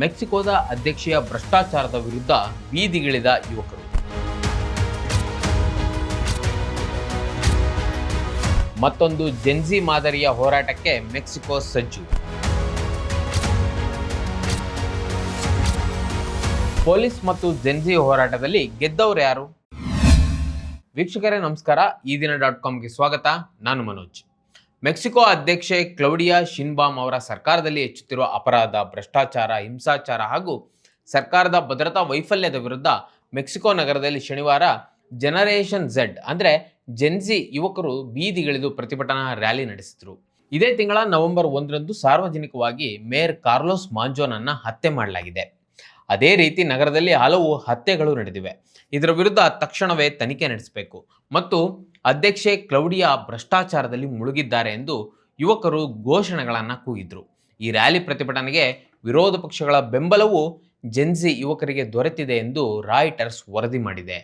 ಮೆಕ್ಸಿಕೋದ ಅಧ್ಯಕ್ಷೀಯ ಭ್ರಷ್ಟಾಚಾರದ ವಿರುದ್ಧ ಬೀದಿಗಿಳಿದ ಯುವಕರು. ಮತ್ತೊಂದು ಜೆನ್ಜಿ ಮಾದರಿಯ ಹೋರಾಟಕ್ಕೆ ಮೆಕ್ಸಿಕೋ ಸಜ್ಜು. ಪೊಲೀಸ್ ಮತ್ತು ಜೆನ್ಜಿ ಹೋರಾಟದಲ್ಲಿ ಗೆದ್ದವರು ಯಾರು? ವೀಕ್ಷಕರೇ, ನಮಸ್ಕಾರ. ಈ ದಿನ ಡಾಟ್ ಕಾಮ್ಗೆ ಸ್ವಾಗತ. ನಾನು ಮನೋಜ್. ಮೆಕ್ಸಿಕೋ ಅಧ್ಯಕ್ಷೆ ಕ್ಲೌಡಿಯಾ ಶಿನ್ಬಾಮ್ ಅವರ ಸರ್ಕಾರದಲ್ಲಿ ಹೆಚ್ಚುತ್ತಿರುವ ಅಪರಾಧ, ಭ್ರಷ್ಟಾಚಾರ, ಹಿಂಸಾಚಾರ ಹಾಗೂ ಸರ್ಕಾರದ ಭದ್ರತಾ ವೈಫಲ್ಯದ ವಿರುದ್ಧ ಮೆಕ್ಸಿಕೋ ನಗರದಲ್ಲಿ ಶನಿವಾರ ಜನರೇಷನ್ ಝೆಡ್ ಅಂದರೆ ಜೆನ್ಸಿ ಯುವಕರು ಬೀದಿಗಿಳಿದು ಪ್ರತಿಭಟನಾ ರ್ಯಾಲಿ ನಡೆಸಿದರು. ಇದೇ ತಿಂಗಳ ನವೆಂಬರ್ ಒಂದರಂದು ಸಾರ್ವಜನಿಕವಾಗಿ ಮೇಯರ್ ಕಾರ್ಲೋಸ್ ಮಾಂಜೋನನ್ನು ಹತ್ಯೆ ಮಾಡಲಾಗಿದೆ. ಅದೇ ರೀತಿ ನಗರದಲ್ಲಿ ಹಲವು ಹತ್ಯೆಗಳು ನಡೆದಿವೆ. ಇದರ ವಿರುದ್ಧ ತಕ್ಷಣವೇ ತನಿಖೆ ನಡೆಸಬೇಕು. ಮತ್ತು ಅಧ್ಯಕ್ಷೆ ಕ್ಲೌಡಿಯಾ ಭ್ರಷ್ಟಾಚಾರದಲ್ಲಿ ಮುಳುಗಿದ್ದಾರೆ ಎಂದು ಯುವಕರು ಘೋಷಣೆಗಳನ್ನು ಕೂಗಿದ್ರು. ಈ ರ್ಯಾಲಿ ಪ್ರತಿಭಟನೆಗೆ ವಿರೋಧ ಪಕ್ಷಗಳ ಬೆಂಬಲವು ಜೆನ್ಸಿ ಯುವಕರಿಗೆ ದೊರೆತಿದೆ ಎಂದು ರಾಯ್ಟರ್ಸ್ ವರದಿ ಮಾಡಿದೆ.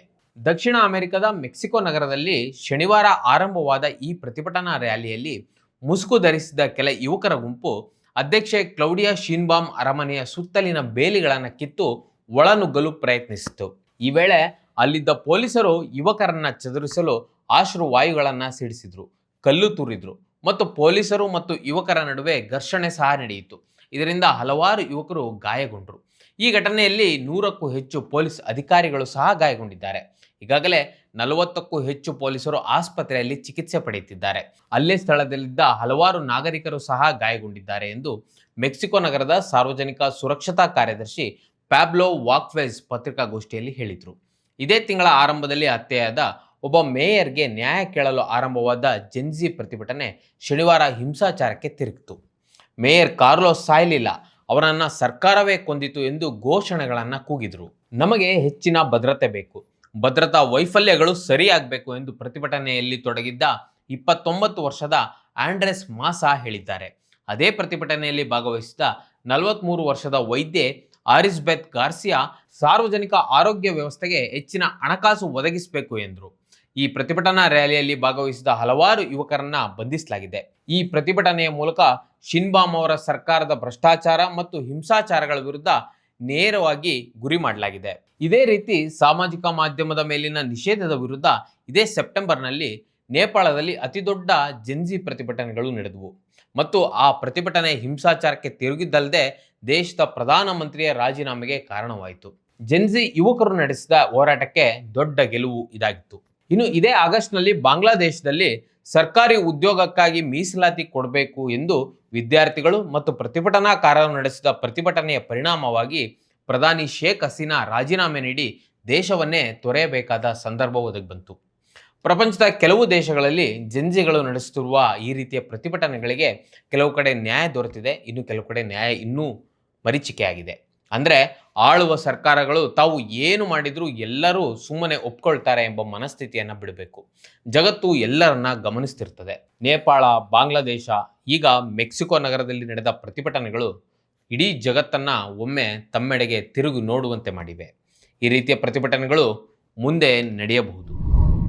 ದಕ್ಷಿಣ ಅಮೆರಿಕದ ಮೆಕ್ಸಿಕೋ ನಗರದಲ್ಲಿ ಶನಿವಾರ ಆರಂಭವಾದ ಈ ಪ್ರತಿಭಟನಾ ರ್ಯಾಲಿಯಲ್ಲಿ ಮುಸುಕು ಧರಿಸಿದ ಕೆಲ ಯುವಕರ ಗುಂಪು ಅಧ್ಯಕ್ಷೆ ಕ್ಲೌಡಿಯಾ ಶೀನ್ಬಾಮ್ ಅರಮನೆಯ ಸುತ್ತಲಿನ ಬೇಲಿಗಳನ್ನು ಕಿತ್ತು ಒಳನುಗ್ಗಲು ಪ್ರಯತ್ನಿಸಿತು ಈ ವೇಳೆ ಅಲ್ಲಿದ್ದ ಪೊಲೀಸರು ಯುವಕರನ್ನ ಚದುರಿಸಲು ಆಶ್ರುವಾಯುಗಳನ್ನು ಸಿಡಿಸಿದ್ರು, ಕಲ್ಲು ತೂರಿದ್ರು ಮತ್ತು ಪೊಲೀಸರು ಮತ್ತು ಯುವಕರ ನಡುವೆ ಘರ್ಷಣೆ ಸಹ ನಡೆಯಿತು. ಇದರಿಂದ ಹಲವಾರು ಯುವಕರು ಗಾಯಗೊಂಡರು. ಈ ಘಟನೆಯಲ್ಲಿ ನೂರಕ್ಕೂ ಹೆಚ್ಚು ಪೊಲೀಸ್ ಅಧಿಕಾರಿಗಳು ಸಹ ಗಾಯಗೊಂಡಿದ್ದಾರೆ. ಈಗಾಗಲೇ ನಲವತ್ತಕ್ಕೂ ಹೆಚ್ಚು ಪೊಲೀಸರು ಆಸ್ಪತ್ರೆಯಲ್ಲಿ ಚಿಕಿತ್ಸೆ ಪಡೆಯುತ್ತಿದ್ದಾರೆ. ಅಲ್ಲೇ ಸ್ಥಳದಲ್ಲಿದ್ದ ಹಲವಾರು ನಾಗರಿಕರು ಸಹ ಗಾಯಗೊಂಡಿದ್ದಾರೆ ಎಂದು ಮೆಕ್ಸಿಕೋ ನಗರದ ಸಾರ್ವಜನಿಕ ಸುರಕ್ಷತಾ ಕಾರ್ಯದರ್ಶಿ ಪ್ಯಾಬ್ಲೋ ವಾಕ್ವೆಸ್ ಪತ್ರಿಕಾಗೋಷ್ಠಿಯಲ್ಲಿ ಹೇಳಿದರು. ಇದೇ ತಿಂಗಳ ಆರಂಭದಲ್ಲಿ ಹತ್ಯೆಯಾದ ಒಬ್ಬ ಮೇಯರ್ಗೆ ನ್ಯಾಯ ಕೇಳಲು ಆರಂಭವಾದ ಜೆನ್ಜಿ ಪ್ರತಿಭಟನೆ ಶನಿವಾರ ಹಿಂಸಾಚಾರಕ್ಕೆ ತಿರುಗಿತು. Mayor Carlos ಸಾಯಲಿಲ್ಲ. ಅವರನ್ನ ಸರ್ಕಾರವೇ ಕೊಂದಿತು ಎಂದು ಘೋಷಣೆಗಳನ್ನು ಕೂಗಿದರು. ನಮಗೆ ಹೆಚ್ಚಿನ ಭದ್ರತೆ ಬೇಕು. ಭದ್ರತಾ ವೈಫಲ್ಯಗಳು ಸರಿಯಾಗಬೇಕು ಎಂದು ಪ್ರತಿಭಟನೆಯಲ್ಲಿ ತೊಡಗಿದ್ದ ಇಪ್ಪತ್ತೊಂಬತ್ತು ವರ್ಷದ ಆಂಡ್ರೆಸ್ ಮಾಸಾ ಹೇಳಿದ್ದಾರೆ. ಅದೇ ಪ್ರತಿಭಟನೆಯಲ್ಲಿ ಭಾಗವಹಿಸಿದ ನಲವತ್ತ್ಮೂರು ವರ್ಷದ ವೈದ್ಯೆ ಆರಿಸ್ಬೆತ್ ಗಾರ್ಸಿಯಾ ಸಾರ್ವಜನಿಕ ಆರೋಗ್ಯ ವ್ಯವಸ್ಥೆಗೆ ಹೆಚ್ಚಿನ ಹಣಕಾಸು ಒದಗಿಸಬೇಕು ಎಂದರು. ಈ ಪ್ರತಿಭಟನಾ ರ್ಯಾಲಿಯಲ್ಲಿ ಭಾಗವಹಿಸಿದ ಹಲವಾರು ಯುವಕರನ್ನ ಬಂಧಿಸಲಾಗಿದೆ. ಈ ಪ್ರತಿಭಟನೆಯ ಮೂಲಕ ಶಿನ್ಬಾಮ್ ಅವರ ಸರ್ಕಾರದ ಭ್ರಷ್ಟಾಚಾರ ಮತ್ತು ಹಿಂಸಾಚಾರಗಳ ವಿರುದ್ಧ ನೇರವಾಗಿ ಗುರಿ ಮಾಡಲಾಗಿದೆ. ಇದೇ ರೀತಿ ಸಾಮಾಜಿಕ ಮಾಧ್ಯಮದ ಮೇಲಿನ ನಿಷೇಧದ ವಿರುದ್ಧ ಇದೇ ಸೆಪ್ಟೆಂಬರ್ನಲ್ಲಿ ನೇಪಾಳದಲ್ಲಿ ಅತಿದೊಡ್ಡ ಜೆನ್ಜಿ ಪ್ರತಿಭಟನೆಗಳು ನಡೆದವು. ಮತ್ತು ಆ ಪ್ರತಿಭಟನೆ ಹಿಂಸಾಚಾರಕ್ಕೆ ತಿರುಗಿದ್ದಲ್ಲದೆ ದೇಶದ ಪ್ರಧಾನಮಂತ್ರಿಯ ರಾಜೀನಾಮೆಗೆ ಕಾರಣವಾಯಿತು. ಜೆನ್ಜಿ ಯುವಕರು ನಡೆಸಿದ ಹೋರಾಟಕ್ಕೆ ದೊಡ್ಡ ಗೆಲುವು ಇದಾಗಿತ್ತು. ಇನ್ನು ಇದೇ ಆಗಸ್ಟ್ನಲ್ಲಿ ಬಾಂಗ್ಲಾದೇಶದಲ್ಲಿ ಸರ್ಕಾರಿ ಉದ್ಯೋಗಕ್ಕಾಗಿ ಮೀಸಲಾತಿ ಕೊಡಬೇಕು ಎಂದು ವಿದ್ಯಾರ್ಥಿಗಳು ಮತ್ತು ಪ್ರತಿಭಟನಾಕಾರರು ನಡೆಸಿದ ಪ್ರತಿಭಟನೆಯ ಪರಿಣಾಮವಾಗಿ ಪ್ರಧಾನಿ ಶೇಖ್ ಹಸೀನಾ ರಾಜೀನಾಮೆ ನೀಡಿ ದೇಶವನ್ನೇ ತೊರೆಯಬೇಕಾದ ಸಂದರ್ಭ ಒದಗಿ ಬಂತು. ಪ್ರಪಂಚದ ಕೆಲವು ದೇಶಗಳಲ್ಲಿ ಜಂಜಿಗಳು ನಡೆಸುತ್ತಿರುವ ಈ ರೀತಿಯ ಪ್ರತಿಭಟನೆಗಳಿಗೆ ಕೆಲವು ಕಡೆ ನ್ಯಾಯ ದೊರೆತಿದೆ, ಇನ್ನು ಕೆಲವು ಕಡೆ ನ್ಯಾಯ ಇನ್ನೂ ಮರೀಚಿಕೆಯಾಗಿದೆ. ಅಂದರೆ ಆಳುವ ಸರ್ಕಾರಗಳು ತಾವು ಏನು ಮಾಡಿದರೂ ಎಲ್ಲರೂ ಸುಮ್ಮನೆ ಒಪ್ಕೊಳ್ತಾರೆ ಎಂಬ ಮನಸ್ಥಿತಿಯನ್ನು ಬಿಡಬೇಕು. ಜಗತ್ತು ಎಲ್ಲರನ್ನ ಗಮನಿಸ್ತಿರ್ತದೆ. ನೇಪಾಳ, ಬಾಂಗ್ಲಾದೇಶ, ಈಗ ಮೆಕ್ಸಿಕೋ ನಗರದಲ್ಲಿ ನಡೆದ ಪ್ರತಿಭಟನೆಗಳು ಇಡೀ ಜಗತ್ತನ್ನು ಒಮ್ಮೆ ತಮ್ಮೆಡೆಗೆ ತಿರುಗಿ ನೋಡುವಂತೆ ಮಾಡಿವೆ. ಈ ರೀತಿಯ ಪ್ರತಿಭಟನೆಗಳು ಮುಂದೆ ನಡೆಯಬಹುದು.